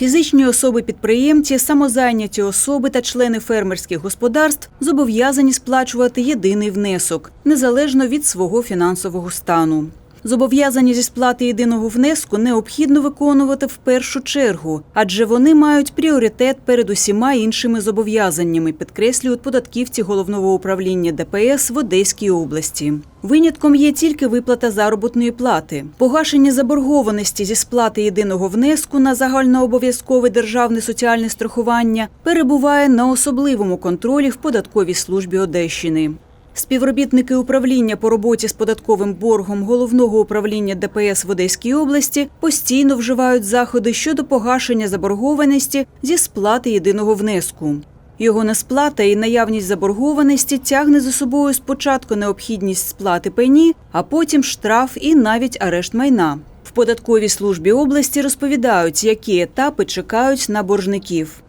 Фізичні особи-підприємці, самозайняті особи та члени фермерських господарств зобов'язані сплачувати єдиний внесок незалежно від свого фінансового стану. Зобов'язання зі сплати єдиного внеску необхідно виконувати в першу чергу, адже вони мають пріоритет перед усіма іншими зобов'язаннями, підкреслюють податківці головного управління ДПС в Одеській області. Винятком є тільки виплата заробітної плати. Погашення заборгованості зі сплати єдиного внеску на загальнообов'язкове державне соціальне страхування перебуває на особливому контролі в податковій службі Одещини. Співробітники управління по роботі з податковим боргом головного управління ДПС в Одеській області постійно вживають заходи щодо погашення заборгованості зі сплати єдиного внеску. Його несплата і наявність заборгованості тягне за собою спочатку необхідність сплати пені, а потім штраф і навіть арешт майна. В податковій службі області розповідають, які етапи чекають на боржників.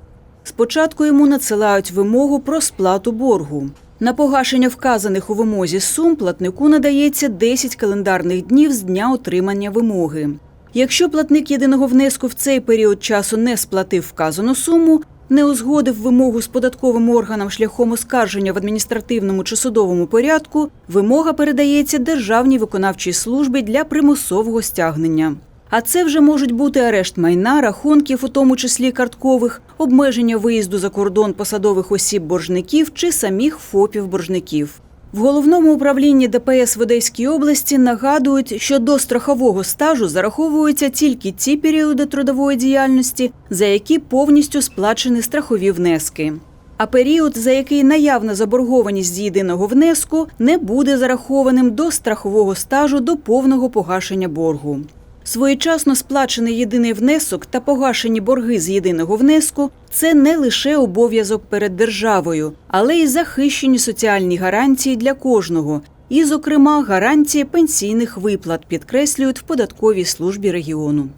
Спочатку йому надсилають вимогу про сплату боргу. На погашення вказаних у вимозі сум платнику надається 10 календарних днів з дня отримання вимоги. Якщо платник єдиного внеску в цей період часу не сплатив вказану суму, не узгодив вимогу з податковим органом шляхом оскарження в адміністративному чи судовому порядку, вимога передається Державній виконавчій службі для примусового стягнення. А це вже можуть бути арешт майна, рахунків, у тому числі карткових, обмеження виїзду за кордон посадових осіб боржників чи самих ФОПів боржників. В головному управлінні ДПС в Одеській області нагадують, що до страхового стажу зараховуються тільки ті періоди трудової діяльності, за які повністю сплачені страхові внески. А період, за який наявна заборгованість з єдиного внеску, не буде зарахованим до страхового стажу до повного погашення боргу. Своєчасно сплачений єдиний внесок та погашені борги з єдиного внеску це не лише обов'язок перед державою, але й захищені соціальні гарантії для кожного, і, зокрема, гарантії пенсійних виплат підкреслюють в податковій службі регіону.